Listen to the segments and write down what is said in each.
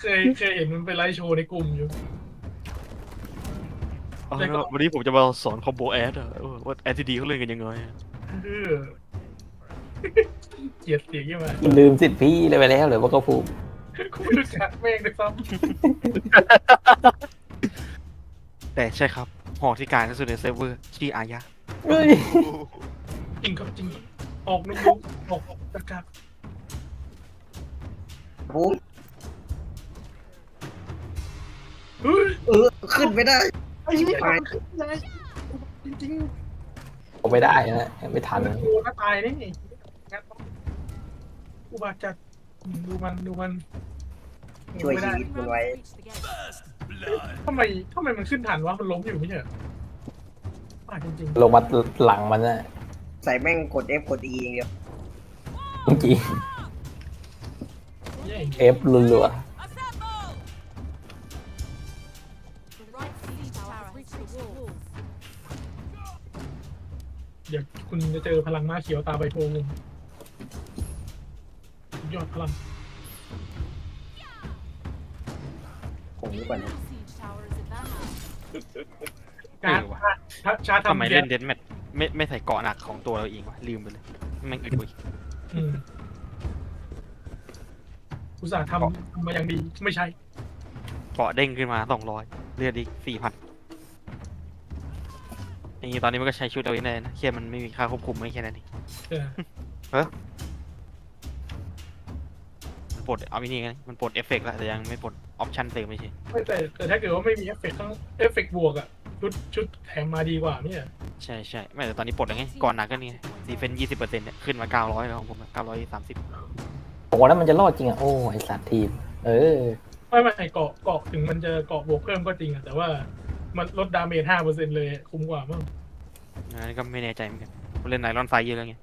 เคยเคยเห็นมันไปไลฟ์โชว์ในกลุ่มอยู่ เอาแต่ก็ละวันนี้ผมจะมาสอนคอมโบแอดอะเออว่าแอดที่ดีเขาเล่นกันยังไงอะเออเกลียดเสียงยังไงลืมสิทธิ์พี่เลยไปแล้วหรือว่าก็พูดกูไม่รู้จักแม่งเลยซ้แต่ใช่ครับ หอกที่กลารที่สุดในเซิร์ฟเวอร์ชื่ออายะ เฮ้ยำจริงครับจริง ออกนุ่มๆออกจากกาบู เฮ้ยเออขึ้นไม่ได้ ไอ้เหี้ยตายจริงผมไม่ได้นะไม่ทันๆโอ้ถ้าตายนี่งั้นอุบาทจัดดูมันดูมันช่วยไม่ชีได้วิตมันไว้ ทำไมทำไมมันขึ้นทันวะมันล้มอยู่ไม่ใช่เหรอป่าจริงลงมาหลังมันนะใส่แม่งกด F กด E อย่างเดียวเมื่อกี้ๆเย้เอฟรัวเคุณจะเจอพลังม้าเขียวตาใบโพงสุดยอดพลังผมนี่ก่อนนะการชาชาทำไมทำเล่นเดนแมทไม่ไม่ใส่เกาะหนักของตัวเราเองวะลืมไปเลยแม่งอึดกว่าอีกอืมอุตส่าห์ทำทำมาอย่างดีไม่ใช่ เกาะเด้งขึ้นมาสองร้อยเลือดอีกสี่พัน อย่างนี้ตอนนี้มันก็ใช้ชุดเอาเองได้นะแค่มันไม่มีค่าควบคุมไม่แค่นั้นเองเออมันปลดเอาไอ้นี่ไงมันปลดเอฟเฟกต์แล้วแต่ยังไม่ปลดออปชั่นเติมไม่ใช่ไม่แต่แต่ถ้าเกิดว่าไม่มีเอฟเฟกต์ทั้งเอฟเฟกต์บวกอะชุดชุดแถมมาดีกว่าเนี่ยใช่ใช่ไม่แต่ตอนนี้ปลดแล้วไงก่อนหนักก็นี่ดีเฟนยี่สิบเปอร์เซ็นต์เนี่ยขึ้นมาเก้าร้อยแล้วของผมเก้าร้อยสามสิบๆผมว่านั้นมันจะรอดจริงอะ โอ้ไอสัตว์ทีม เออ ไม่ไม่เกาะเกาะถึงมันจะเกาะบวกเพิ่มก็จริงอะแต่ว่ามันลดดาเมจห้าเปอร์เซ็นต์เลยคุ้มกว่ามั้ง อันนี้ก็ไม่แน่ใจเหมือนกันผมเล่นไนลอนไฟเยอะแล้วไง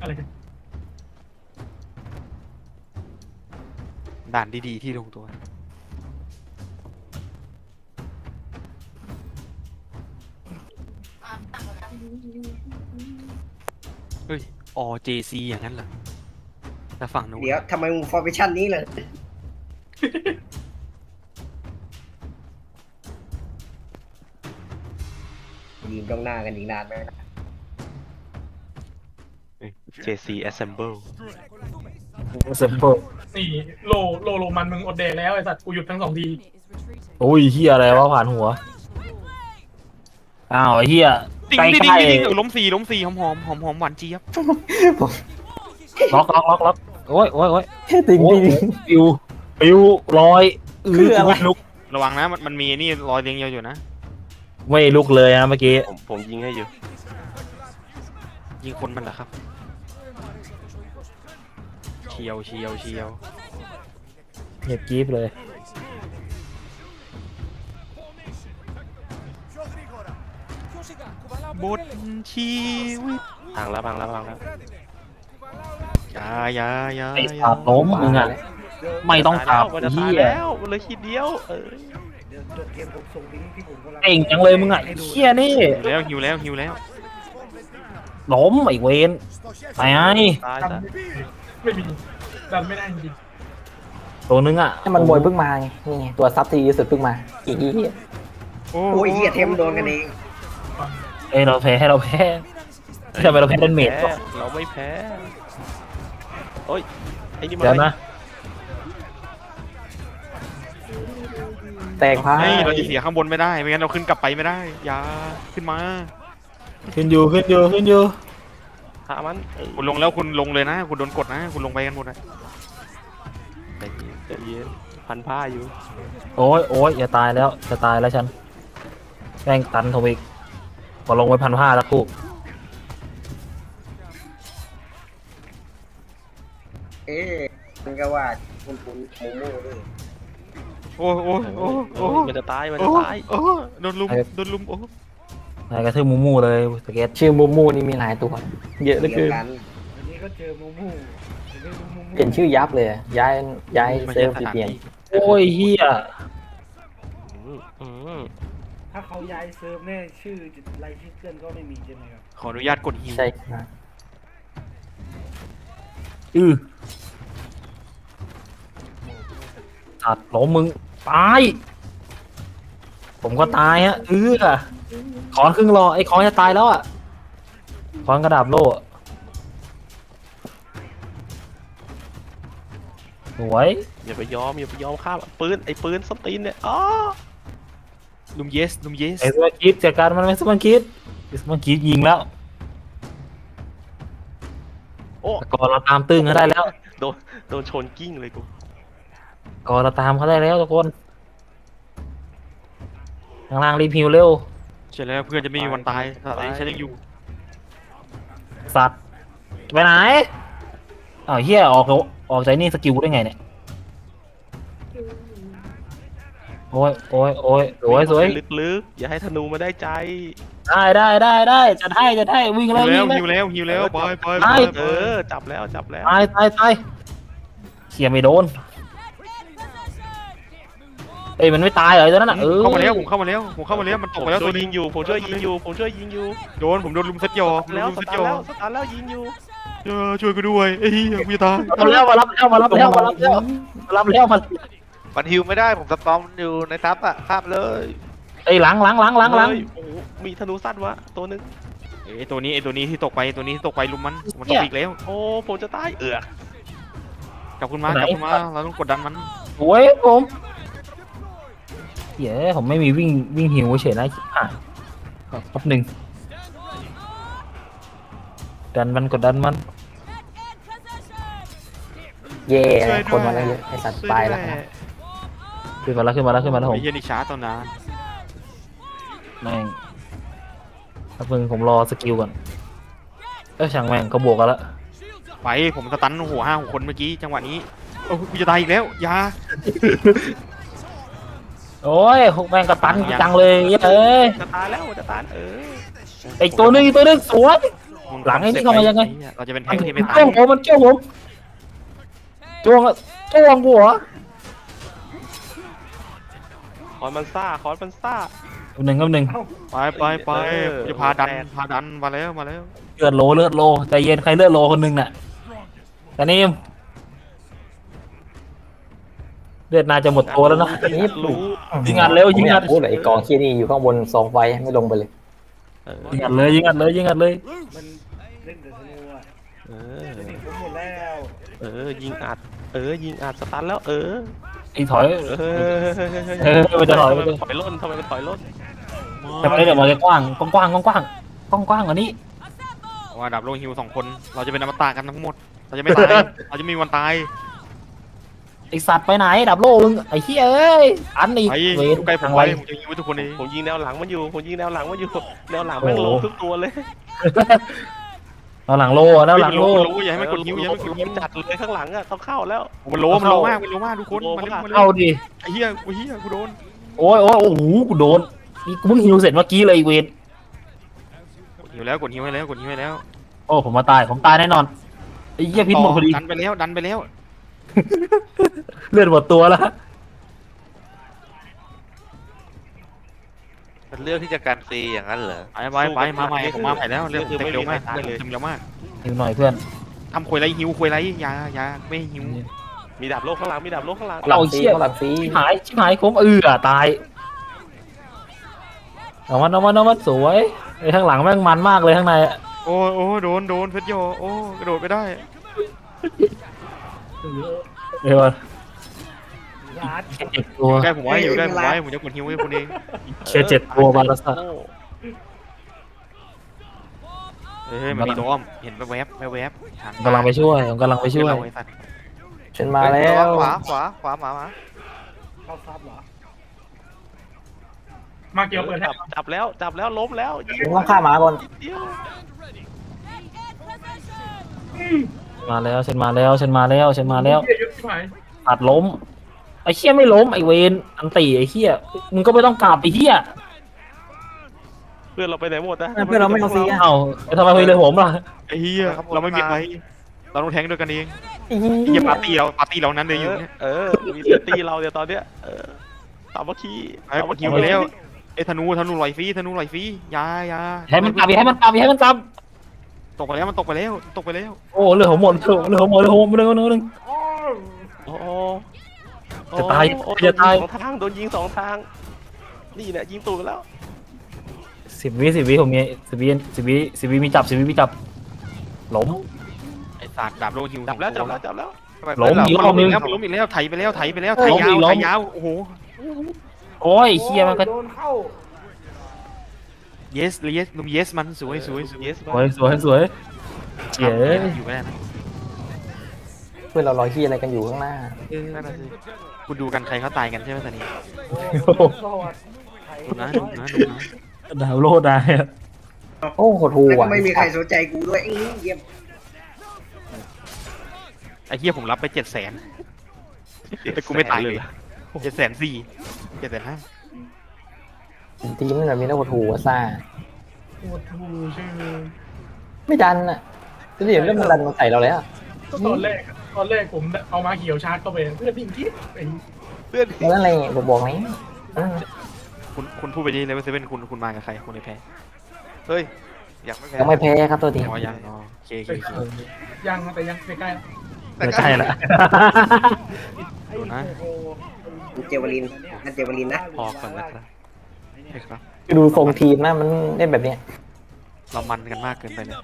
อะไรกันด่านดีๆที่ลงตัว เฮ้ย OJC อย่างนั้นเหรอแต่ฝั่งนู้นเดี๋ยวทำไมมึงฟอร์เมชั่นนี้เลย ยืนตรงหน้ากันอีกนานไหมนะเอ้ย JC Assemble เซมเปิลนี่โลโลโลมันมึงอดแดกแล้วไอสัตว์กูหยุดทั้งสองที โอ้ยเฮียอะไรวะผ่านหัว อ้าวไอ้เฮียติงใกล้ดิใกงล้ดิงดิงเออล้มสี่ล้มสี่หอมหอมหอมหอมหวานเจี๊ยบล็อกล็อกล็อกล็อกโอ้ยโอ้ยโอ้ยติงโอ้ยติงปิวปิวลอยคืออะไรไม่ลุกระวังนะมันมันมีนี่รอยเลี้ยงเยอะอยู่นะ ไม่ลุกเลยนะเมื่อกี้ ผมผมยิงให้อยู่ ยิงคนมันเหรอครับ เชียวเชียวเชียวเงียบกรีบเลย บทชีวิตพังแล้วพังแล้วพังแล้วอย่าอย่าอย่าไอ้อย่าสัตว์ล้มมึงอะไม่ต้องตายขัแล้วมันจะบเฮีตายยแล้วมันเลยขีดเดียว เออ เก่งจังเลยมึงอะเฮียนี่หิวแล้วหิวแล้วหิวแล้วล้มไอ้เวนตายตายดันซะไม่มีดันไม่ได้จริงตัวนึงอะให้มันมวยเพิ่งมาไงนี่ไงตัวซับทีที่สุดเพิ่งมาอีกอีกโอ้โอ้ยเฮียเทมโดนกันเองๆฟังเอ้ยเราแพ้ให้เราแพ้ทำไมเราแพ้เดนเมดแพ้เราไม่แพ้โอ้ยไอ้นี่มันเดี๋ยวนะ แตกพาเฮ้ยเราจะเสียข้างบนไม่ได้ไม่งั้นเราขึ้นกลับไปไม่ได้อย่าขึ้นมาขึ้นอยู่ขึ้นอยู่ขึ้นอยู่ฆ่ามันเอ้ยคุณลงแล้วคุณลงเลยนะ คุณโดนกดนะ คุณลงไปกันหมดนะใจเย็นใจเย็นพันผ้าอยู่ โอ้ยโอ้ยอย่าตายแล้วจะตายแล้วฉันแม่งตันทวิกขอลงไว้พันห้าแล้วคู่เอ๊ะมันก็ว่าคุณคุณโมโม่ด้วย โอ้โอ้โอ้โอ้โอ้ยมันจะตาย มันจะโอ้ตาย โอ้โดนลุม โดนลุม โอ้นายกระทืบมูมูเลยสเก็ตชื่อมูมูนี่มีหลายตัว เยอะเหลือเดีเกิยวนกันเปลี่ยนชื่อยับเลยอะย้ายย้ายเซิร์ฟเปลี่ยน โอ้ยเฮียอืมอืมถ้าเขาย้ายเซิร์ฟเนี่ยชื่อรายชื่อเพื่อนก็ไม่มีใช่ไหมครับขออนุญาตกดฮิวใช่ครับอือสัตว์ล้มมึง ตาย ผมก็ตายฮะเออขอนครึ่งรอไอ้ขอนจะตายแล้วอะขอนกระดาบโล่อะสวยอย่าไปยอมอย่าไปยอมข้ามปืนไอ้ปืนสตีนเนี่ยอ๋อลุมเยสลุมเยสไอ้สมันคิดจัดการมันไม่สมันคิดไอ้สมันคิดยิงแล้วโอ้ก่อนเราตามตึ้งเขาได้แล้วโดนโดนชนกิ้งเลยกู ก่อนเราตามเขาได้แล้วทุกคนข้างล่างรีบฮิวเร็วใช่แล้วเพื่อนจะไม่มีวันตายตอนนี้ฉันยังอยู่ สัตว์ไปไหนอ้าวเฮียออกออกใจนี่สกิลได้ไงเนี่ยโอ้ยโอ้ยโอ้ยสวยสวยลึกๆ อย่าให้ธนูมาได้ใจ ได้ได้ได้ได้จะให้จะให้วิ่งหิแล้วววิ่แล้วงหิวแล้วหิวแล้วไปไปไปไปไปเออจับแล้วจับแล้วตายตายตายเขี่ยไม่โดน เอ้ยมันไม่ตายเหรอไอ้ตัวนั้นน่ะเออเข้ามาแล้วผมเข้ามาแล้วผมเข้ามาแล้วมันตผกมไปแล้วช่ตัววยยินึงงอยู่ผมช่วยยิงอยู่ผมช่วยยิงอยู่โดนผมโดนลุมเซตยอผมโดนแล้วลุมสเซตตายร์อแล้วสตาร์ทแล้วยิงอยู่เออช่วยกูด้วยไอ้เหี้ยกูจะตายมาแล้วมารับแล้วมารับแล้วมารับแล้วมารับแล้วมามันฮิวไม่ได้ผมสปอมอยู่ในทับอะข้ามเลยไอ้ยหลังหลังหลังหลังหลังเฮ้ยโอ้โหมีธนูสั้นวะตัวหนึงไอ้ตัวนี้ไอ้ตัวนี้ที่ตกไปตัวนี้ที่ตกไปลุมมันมันตกอีกแล้วโอ้ผมจะตายเอือกกลับขึ้นมากลับขึ้นมาเราต้องกดดันมันสวยผม เย้ผมไม่มีวิ่งวิ่งหิวเฉยนะชิบหายแป๊บหนึ่งดันมันกดดันมัน เย่คนมาแล้วเยอะไอสัตว์ตายแล้วนะขึ้นมาแล้วขึ้นมาแล้วขึ้นมาแล้วผมไอ้เหี้ยนี่ช้าตอนนานแม่งแป๊บนึงผมรอสกิลก่อนเอ้ยช่างแม่งเขาบวกกันแล้วไปผมสตันหัวห้าหกคนเมื่อกี้จังหวะนี้โอ้กูจะตายอีกแล้วอยา โอ้ยแม่งกระตันจังเลยเอ้ยจะตายแล้วจะตายเออไอตัวหนึงอีกตัวหนึงสวย หลังไอ้นี่เข้ามายังไง เราจะเป็นแทมันงที่ไม่ตายจ้วงผมมันจ้วงผมจ้วงอะจ้วงหัวคอนมันซ่าคอนมันซ่าหนึ่งกับหนึ่งไปไปไปผมจะพาดันพาดันมาแล้วมาแล้ว เลือดโลเลือดโลใจเย็นใครเลือดโลคนหนึ่งน่ะแต่นี่ เลือดน่าจะหมดตัวแล้วนะนี่รู้ยิงอัดเร็วยิงอัดพูดเลยไอ้กองเคียนี่อยู่ข้างบนซองไฟไม่ลงไปเลยเออยิงอัดเลยยิงอัดเลยยิงอัดเลยมันเล่นแต่ธนูอะเออเด็กผมหมดแล้วเออยิงอัด เออ ยิงอัดสตาร์ทแล้ว เออไอ้ถอยเออเออมันจะถอยทำมันไมจะมันถอยล่นทำไมมันถอยล่นทำไมเดี๋ยวมันจะกว้างกว้างกว้างกว้างกว้างกว้างกว่านี้ว่าดับโลฮิวสองคน เราจะเป็นอมตะกันทั้งหมด เราจะไม่ตายเราจะไม่มีวันตาย ไอสัตว์ไปไหนดับโลมึงไอ้เหี้ยเอ้ยอันอีกไปเวอยู่ใกล้ผทามงไว้ไรผมจะฮิวทุกคนเองผมยิงแนวหลังมันอยู่ผมยิงแนวหลังมันอยู่แนวหลังแม่งโอ้ลโหงทุกตัวเลยเอาหลังโลเอาหลังโลมันรู้อย่าให้มันกดฮิวอย่าให้มันกดฮิวจัดเลยข้างหลังอะต้องเข้าแล้วมันโลมันโลมากมันโลมากทุกคนมาเร็วมาเร็เข้าวดิไอ้เหี้ยกูเหี้ยกูโดนโอ้ยโอ้ยโอ้โหกูโดนนี่กูเพิ่งฮิวเสร็จเมื่อกี้เลยไอ้เวทกดฮิวแล้วกดฮิวให้แล้วกดฮิวให้แล้ว โอ้ผมมาตายผมตายแน่นอนไอ้เหี้ยพิษหมดพอดีดันไปแล้วดันไปแล้ว เลือดหมดตัวแล้วมันเลือกที่จะการฟรีอย่างนั้นเหรอ ไปไปไปมาใหม่ผมมาใหม่แล้วเรื่องเต็มเร็วมากเต็มเร็วมากฮิวหน่อยเพื่อนทำควยไรฮิวควยไรยายาไม่ฮิวมีดาบโลกข้างหลังมีดาบโลกข้างหลังหลังฟรีเขาหลังฟรีชิบหายชิบหายผมเอือตายเอามันเอามันเอามันสวยไอ้ข้างหลังแม่งมันมากเลยข้างในอะโอ้โอ้โดนโดนเพชรโยโอ้กระโดดไปได้ เดี๋ยวก่อนยาดเจ็ดตัวใกล้ผมไว้อยู่ใกล้ผมไว้ผมจะกดฮิวให้คนเองเชียร์เจ็ดตัวบาลาสะโอ้เฮ้ยมันมีตัวอ้อมเห็นแวบแวบแวบผมกำลังไปช่วยผมกำลังไปช่วยฉันมาแล้วขวาขวาขวามามาเข้าซับเหรอมาเกี่ยวเปิดให้จับจับแล้วจับแล้วล้มแล้วยิงฉันต้องฆ่าหมาก่อนเดียวมาแล้วฉันมาแล้วฉันมาแล้วฉันมาแล้วเหี้ยเยอะ ชิบหายตัดล้ม ไอ้เหี้ยไม่ล้มไอ้เวนอันตีไอ้เหี้ยมึงก็ไม่ต้องกลับไอ้เหี้ยเพื่อนเราไปไหนหมดนะเพื่อนเราไม่เอาฟรีอะ เอ้าแล้วทำไมคุยเลยผมล่ะไอ้เหี้ยเราไม่มีใครเราต้องแทงด้วยกันเองไอ้ไอ้เหี้เหี้ยยปาร์ตี้เราปาร์ตี้เรานั้นเลยอยู่เออเนี่ยเออ มีแต่ตีเราเนี่ยตอนเนี้ยเออสามัคคีไอ้กดฮิวไปแล้วไอ้ธนูธนูลอยฟรีธนูลอยฟรียายาให้มันกลับอย่าให้มันกลับอย่าให้มันกลับตกไปแล้วมันตกไปแล้วตกไปแล้วโอ้เรื่องของหมดเรื่องของหมดเรื่องของหมดเรื่องของหมดเรื่องของหมด โอ้จะตายโอ้จะตาย โดนงสองทางโดนยิงสองทาง นี่แหละยิงตูดไปแล้ว สิบวิสิบวิผมมีสิบวิสิบวิสิบวิมีจับสิบวิมีจับล้มไอ้ศาสตร์ดาบโลหิวจับแล้วสจัอบงแล้วตัวจับแล้ว ทำไมล้มเพื่อนอีกรเราอบนึงแล้วล้มอีกแล้วไถไปแล้วไถไปแล้วไถยาวล้มอีกล้ม ไถยาวโอ้โห โอ้ยเฮียมันก็โดนเข้า yes yes ลุม yes มันสวยสวยสวย yes สวยสวยสวยเจ๋เอ้ยอยู่ไม่ได้นะ เพื่อนเราลอยขี้อะไรกันอยู่ข้างหน้านั่นน่ะสิคุณดูกันใครเขาตายกันใช่ไหมตอนนี้โอ้โหสวัสดีไทยดูนะดูนะดูนะดาวโลดได้อะโอ้โหทูแล้วก็ว่ะไม่มีใครสนใจกูด้วยอื้อเยี่ยมไอ้เหี้ยผมรับไปเจ็ดแสนแต่กูไม่ตายเลยเจ็ดแสนสี่เจ็ดแสนห้าทีมมันแบบมีนักโหดทูว่ะซ่าโคตรทูชื่อไม่ดันอะจะเดี๋ยวเรื่องมันดันมาใส่เราแล้วก็ตอนแรกอะ ตอนแรกผมเอามาเขียวชาร์จเข้าไปเพื่อนทิ้งทิศไอ้เพื่อนแล้วอะไรผมบอกไหมอืมคุณคุณพูดไปดิเลเวลเซเว่นคุณคุณมากับใครคุณเลยแพ้เฮ้ยอยากไม่แพ้ยังไม่แพ้ครับตัวทีอ๋อยังอ๋อโอเคโอเคโอเคยังนะแต่ยังใกล้ๆแล้วไม่ใช่ละ ดูนะโอ้โหเจวลินนั่นเจวลินนะพอก่อนนะครับใช่ครับ ดูทรงทีมนะมันเล่นแบบเนี้ยเรามันกันมากเกินไปเลย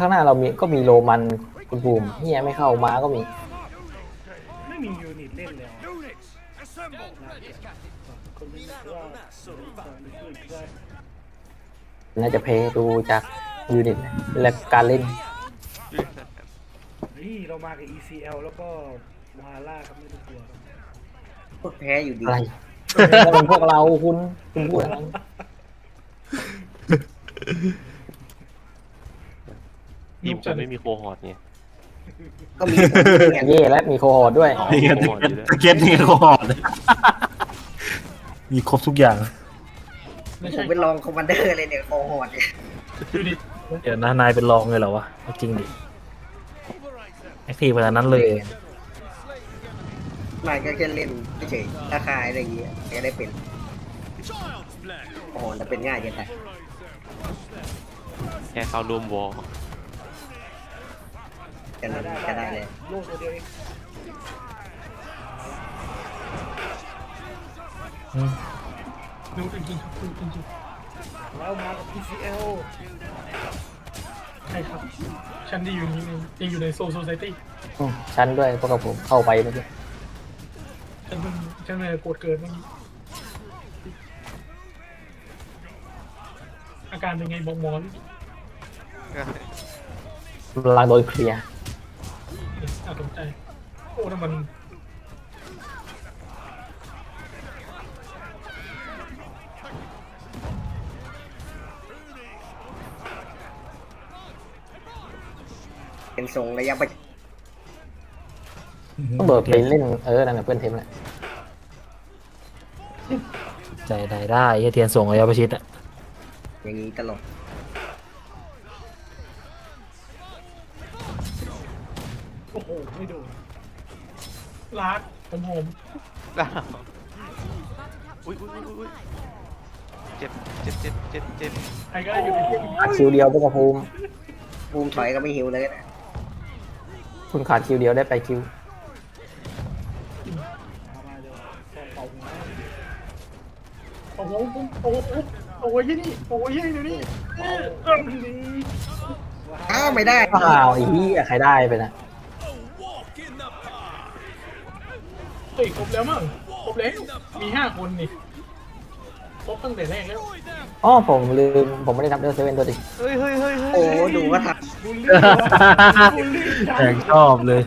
ข้างหน้าเรามีก็มีโรมันคุณภูมิเฮียไม่เข้ามาก็มี ไม่มียูนิตเล่นแล้วคนนี้ว่าน่าจะแพ้ดูจากยูนิตและการเล่นนี่เรามากับ ECL แล้วก็วาล่าครับไม่ต้องกลัวครับพวกแพ้อยู่ดีอะไรแล้วมันพวกเราคุณคุณพูดอะไร ทีมคุณไม่มีโคฮอร์ดไงก็มีผมเนี่ยเย่และมีโคฮอร์ดด้วยอ๋อนี่มีกันโคฮอร์ดอยู่ด้วยตะเกียบนี่ก็หอดเลยมีครบทุกอย่าง ไม่ผใช่มเป็นรองคอมมานเดอร์เลยเนี่ยโคฮอร์ดเนี่ยยูนิตเดี๋ยวนะนายเป็นรองเลยเหรอวะเอาจริงดิแอคทีฟขนาดนั้นเลย นายก็แค่เล่นเฉยๆราคาอะไรอย่างเงี้ยแกได้เป็นโอ้โหแต่เป็นง่ายจังแต่แค่เข้ารวมวอ ลกันก็ได้เลยโลกตัวเดียวเองอืมดูจริงๆครับดูจริงเรามากับ ECL ๆใช่ครับ ฉันที่อยู่นี้ยังอยู่ในโซโซไซตี้อืมฉันด้วยพวกกับผมเข้าไปเมื่อกี้ฉันเพิ่งฉันเลยโกรธเกินเมื่อกี้อาการเป็นไงบอกหมอดิกำลังโดนเคลียร์น่าสนใจ โอ้ถ้ามันเป็นทรงระยะประต้องโดดไปเล่นเออนั่นแหละเพื่อนเทมแหละใจได้ได้เฮียเทียนส่งระยะประชิดอะอย่างนี้ตลกโอ้โหไม่โดน ลาดผมผมอุ้ยอุ้ยอุ้ยอุ้ยเจ็บเจ็บเจ็บเจ็บเจ็บใครก็ได้อยู่ในทีมขาดคิวเดียวพวกกับภูมิภูมิถอยก็ไม่หิวเลยนะคุณขาดคิวเดียวได้ไปคิวเอามาเดี๋ยวเป่าหัวโอ้โหโอ้โหโอ้โหยี่นี่โอ้โหยี่นี่เดี๋ยวนี้เออเอออ้าวไม่ได้อ้าวไอ้ที่ใครได้ไปนะ เฮ้ยครบแล้วมั้งครบแล้วมีห้าคนนี่ครบตั้งแต่แรกแล้วอ๋อผมลืมผมไม่ได้นับเดอร์เซเว่นตัวดิเฮ้ยเฮ้ยเฮ้ยเฮ้ยโอ้โหดูว่าทักบูลลี่เหรอบูลลี่จัง แข่งชอบเลย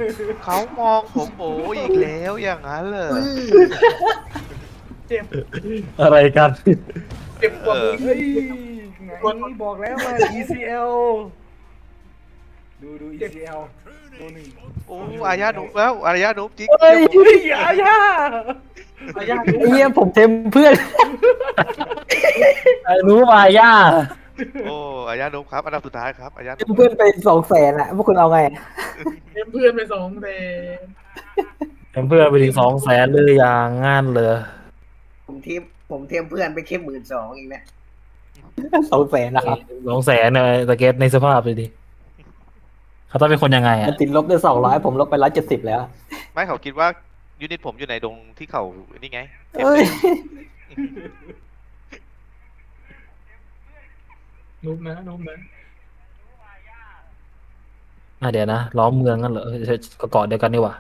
เขามองผมโอ้อีกแล้วอย่างนั้นเลย เจ็บอะไรกัน เจ็บกว่ามึงเฮ้ยไงบอกแล้วว่า ECL ดูดู ECL ตัวหนึ่งโอ้อายาหนุแล้วอายาหนุจิ๊กเฮ้ยอย่าอย่าอาญาไอ้เหี้ยผมเทมเพื่อนไอ้รู้มาย่าโอ้อายาหนุครับอันดับสุดท้ายครับอายาหเทนุมเพื่อนไปสองแสนอะพวกคุณเอาไงเต็มเพื่อนไปสองแต่เพื่อนไปถึงสองแสนเลยอย่างงั้นเลย ผมเทียมผมเทียมเพื่อนไปแค่หมื่นสองเองนะสองแสนนะครับสองแสนเลยสเก็ตในสภาพเลยดิ เขาต้องเป็นคนยังไงมัอะนติดลบได้สองร้อยผมลบไปร้อยเจ็ดสิบแล้ว ไม่เขาคิดว่ายูนิตผมอยู่ในดงที่เขานี่ไงเอ้ย นุบนะนุบนะอะเดี๋ยวนะล้อมเมืองกันเหรอเออก็เกาะเดียวกันนี่หว่า